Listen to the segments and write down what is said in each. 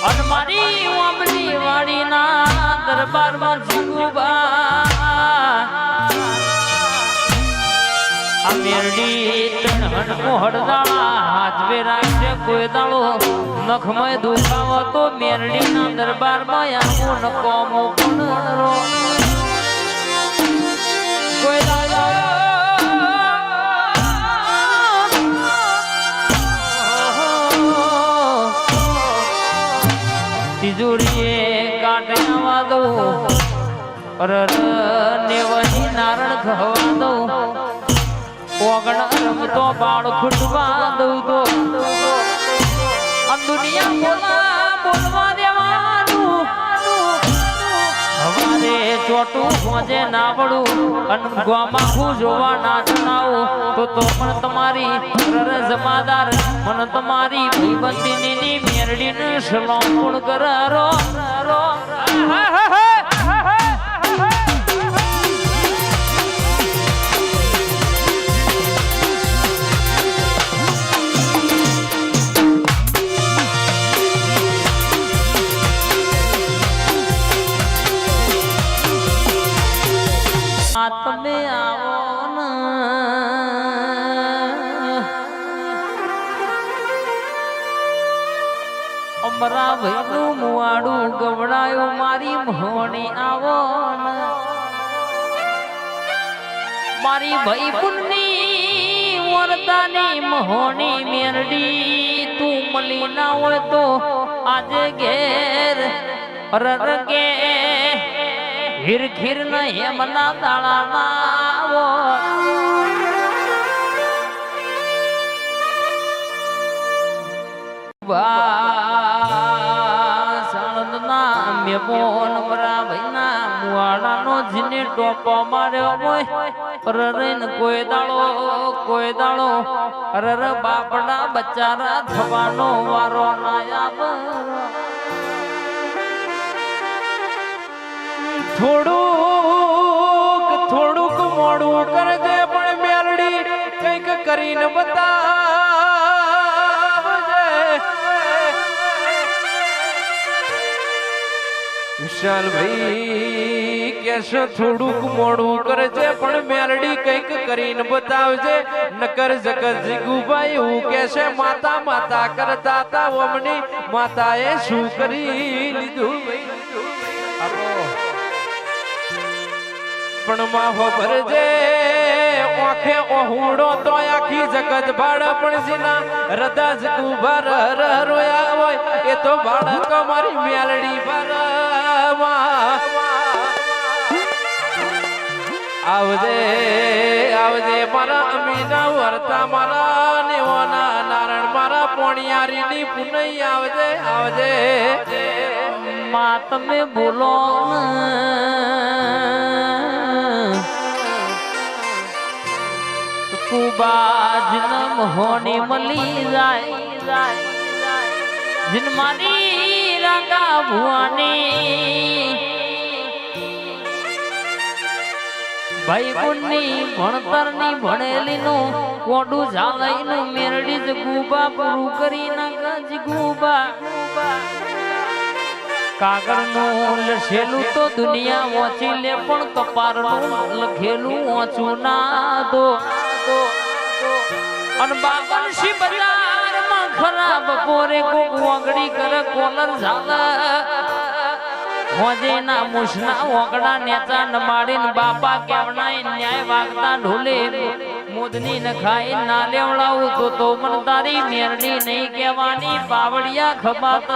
અને મારી ઓમલી વાડીના દરબારમાં જીગુબા આ મેરડી તણ હણકો હડદાળા હાથવે રાખશે કોઈ દાળો નખમય દુખાવો તો દરબારમાં તિજોરીએ કાઢવા દઉં. ને નેવની નારણ ખવા દઉં. ઓગણ રમતો બાળ ખૂટવા દઉં તો. દુનિયા બોલા બોલવા દેવાનું હવારે ચોટું ભોજે નાવડું. અન ગોમાં હું જોવા નાચનાવું તો તો પણ તમારી રર જમાદાર, મન તમારી ભાઈબંધીની મેરડીને સલામુણ કરારો મારી ભાઈ પુન્ની વરદાની મહોની મેરડી તું મળી ના હોય તો આજે ઘેર રરગે. હીર ખીર ન હેમના દાણા સાણંદના મેમોન મરા ભાઈના મુવાડાનો જીને ટોપો માર્યો હોય. રરેન કોઈ દાળો કોઈ દાળો રર બાપડા બચારા થવાનો વારો ના થોડુંક થોડુંક મોડું કરજે પણ મેલડી કંઈક કરીને બતાવજે વિશાલ ભાઈ કેશો થોડુંક મોડું કરજે, પણ મેલડી કંઈક કરીને બતાવજે. નકર જગત જીગુભાઈ હું કેશે માતા માતા કરતા તા ઓમની, માતાએ શું કરી લીધું? પણ માહો ભરજે ઓખે ઓહુડો તો આખી જગત ભાડ પણ જીના રદા જ કુભર હર રોયા હોય. એ તો બાળક મારી મેલડી આવજે આવજે મારા અમીના વર્તા, મારા નેવાના નારણ, મારા પોણિયારીની પુનઈ આવજે આવજે. મા તમે બોલો કુબાજ નમ હોની મળી જાય. જીન મારી રાગા ભુવાની. ભણતરની ભણેલીનું કોડું ઝાલાઈનું મેરડી જ ગુબા કરી નાખ ગુબા. કાગળનું લખેલું તો દુનિયા વાંચી લે પણ કપારનું લખેલું વાંચું ના દો અન બાબન ખરાબ પોરે કોક વાંગડી કરે, કોલર ઝાલા. હોજે ના મુશના ઓગડા નેચા નમાડીન બાપા કેવણાય ન્યાય વાગતા ઢોલે. મોદની ન ખાઈ ના લેવડાવું તો તો મન તારી મેરડી નહીં કહેવાની. પાવડિયા ખબાત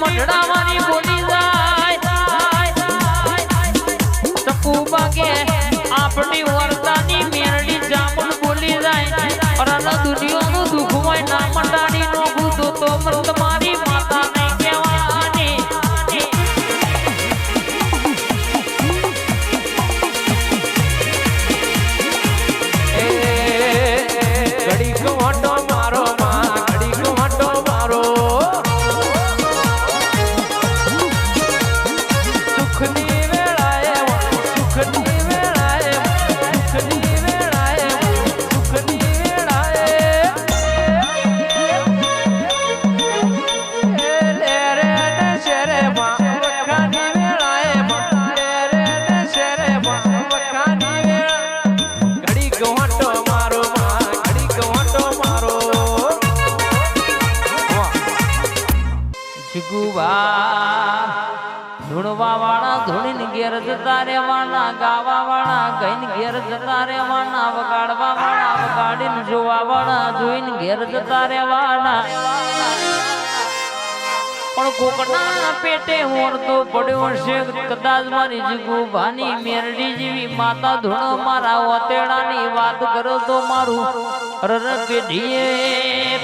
મઢડાવાની બોલી. રહેવાના ગાવા વાળા ગઈને ઘેર જતા રહેવાના વગાડવા વાળા વગાડીને જોવા વાળા જોઈને ઘેર જતા રહેવાના પણ કોકના પેટે હોરતો પડ્યો છે કદાચ મારી જીગુબાની મેરડી જેવી માતા ધૂણો મારા ઓતેડાની વાત કરો તો મારું રર પેઢીએ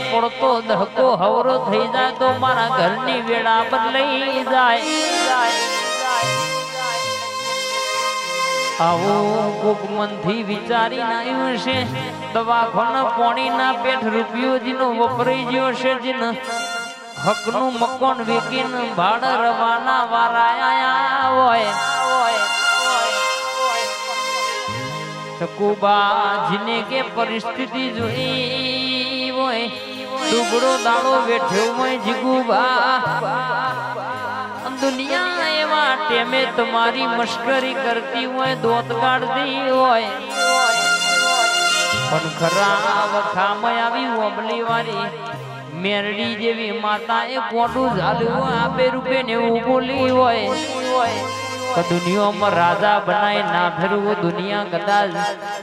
પડતો ધક્કો હવરો થઈ જાય તો મારા ઘરની વેળા પર લઈ જાય. આવું કોક મનથી વિચારી આવ્યું છે. દવાખાના પોણીના પેઠ રૂપિયો જીનો વપરાઈ ગયો છે જીનો. હકનું મકોન વેકીને ભાડ રવાના વારાયા હોય. ચકુબા જીને કે પરિસ્થિતિ જોઈ હોય. ટુકડો દાડો બેઠ્યો હોય જીગુબા દુનિયા એવા ટેમે તમારી મશ્કરી કરતી હોય, દોત કાઢતી હોય. પણ ખરાબ ખામય આવી ઓબલી વાળી મેરડી જેવી માતા એ કોટું ઝાલ્યું આપે રૂપે ને બોલી હોય. દુનિયામાં રાજા બનાય ના ફેરવું, દુનિયા કદાચ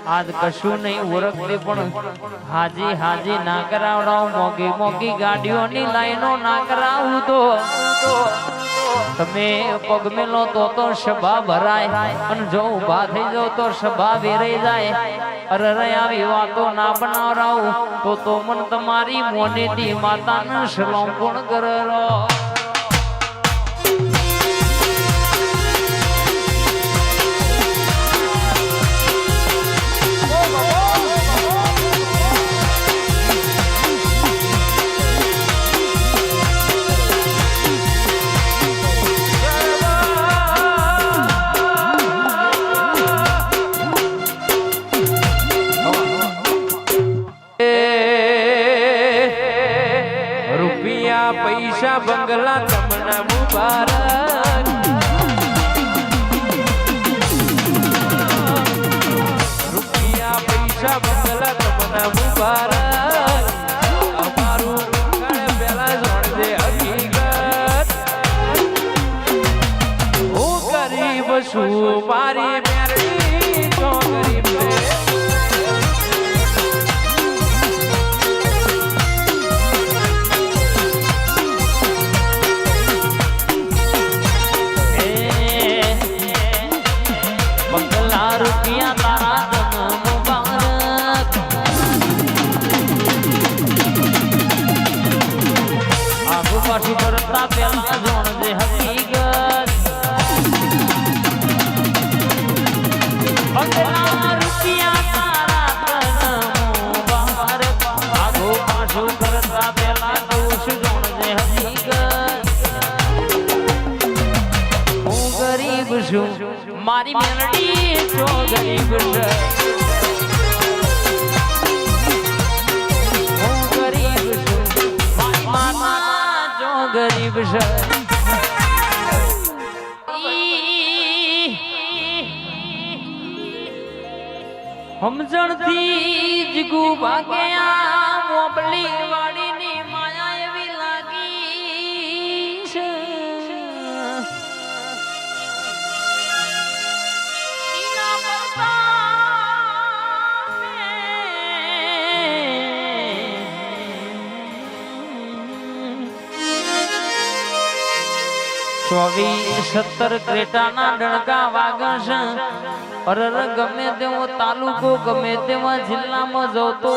આજ કશું નહીં ઓળખતી પણ હાજી હાજી ના કરાવડાવ મોગી મોગી ગાડીઓની લાઈનો ના કરાવું તો. તમે પગ મેલો તો તો સભા ભરાય અને જો ઊભા થઈ જાવ તો સભા વેરાઈ જાય. અરે રે આવી વાતો ના બનાવરાવું તો તો મન તમારી મોનેથી માતાને સલામ કોણ કરે બંગલા તમને મુબારક. પાછું કરતા પેલા જોણજે હકીકત બંગલા રૂપિયા તારા આગુ પાછું કરતા પેલા કહું છું જોણજે હકીકત હું મારી મેલડી છો ગરીબ હું ગરીબ છું. મારી માતા ગરીબ છે સમજણથી જ ભાગ્યા મોબલી વાડીની ચોવીસ, સત્તર ક્રેટાના જિલ્લામાં જવ તો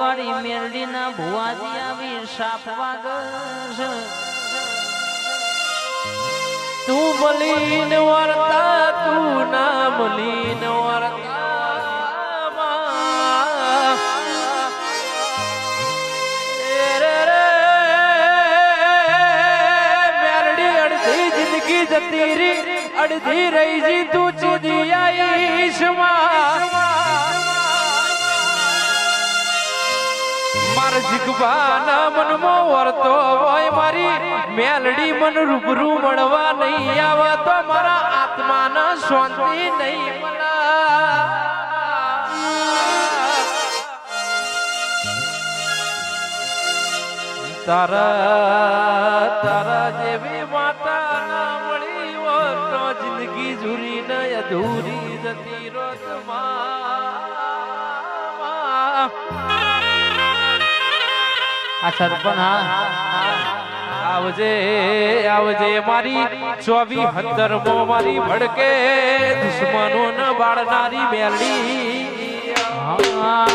વાળી મેરડીના ભુવાજી આવી સાપ વાગશ તું બલીન વર્તા, તું ના બલીન વર્તા. અડધી રહી જી તું ચીદી આઈશમાં. માર મનમાં વરતો હોય મારી. મેલડી મન રૂબરૂ મળવા નહીં આવે તો આત્માના શાંતિ નહીં મળે તારા તારા જેવી જિંદગી જુરી ને અધૂરી જતી માં. આ સરપંચ આવજે આવજે મારી ચોવી હતર મારી ભડકે. દુશ્મનો ન બાળનારી મેલડી.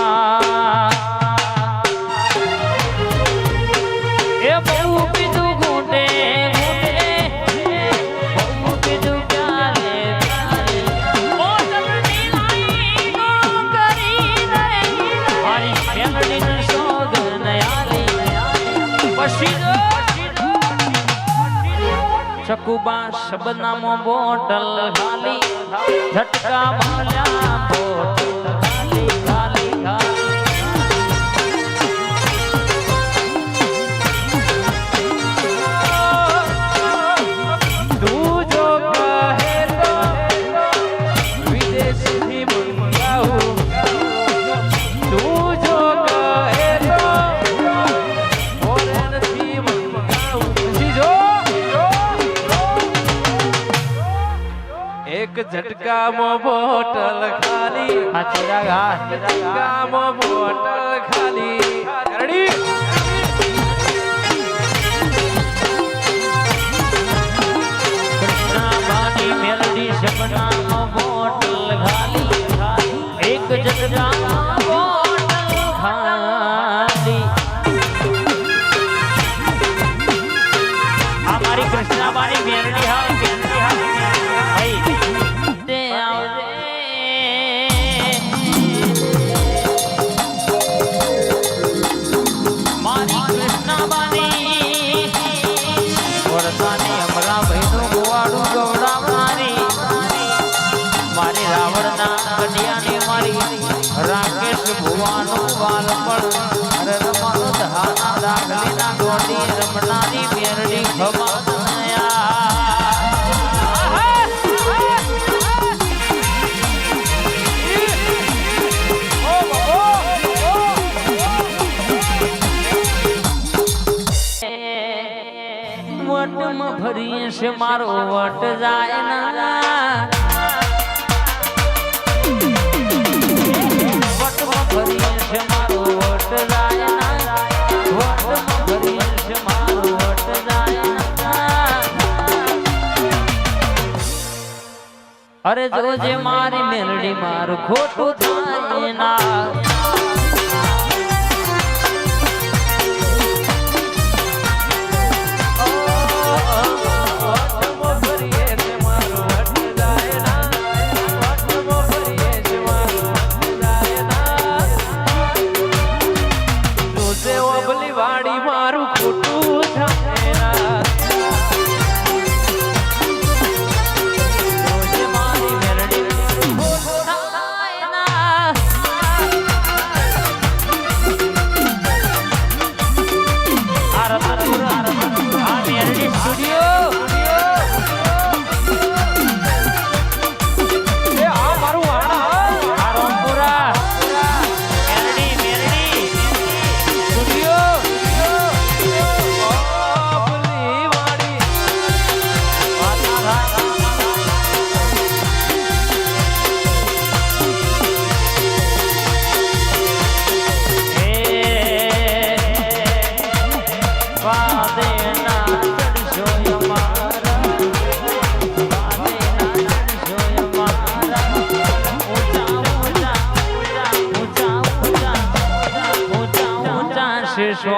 એ ચકુબા શબનામો બોટલ ખાલી ઝટકા માલ્યા બોટલ ઝટકામાં બોટલ ખાલી. ઝટકામાં બોટલ ખાલી. રેડી? કૃષ્ણાબાની મેલડી સપનાનો બોટલ ખાલી. એક જગડામાં બોટલ ખાલી. આ મારી કૃષ્ણાબાની મેલડી હા. ભુવાનું બાલપણ અરે રમાનો છે મારો વટ જાય ના અરે જોજે મારી મેલડી મારું ખોટું થાય ના.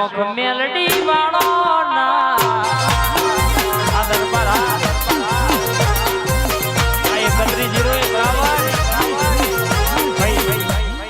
શોખ મેલડી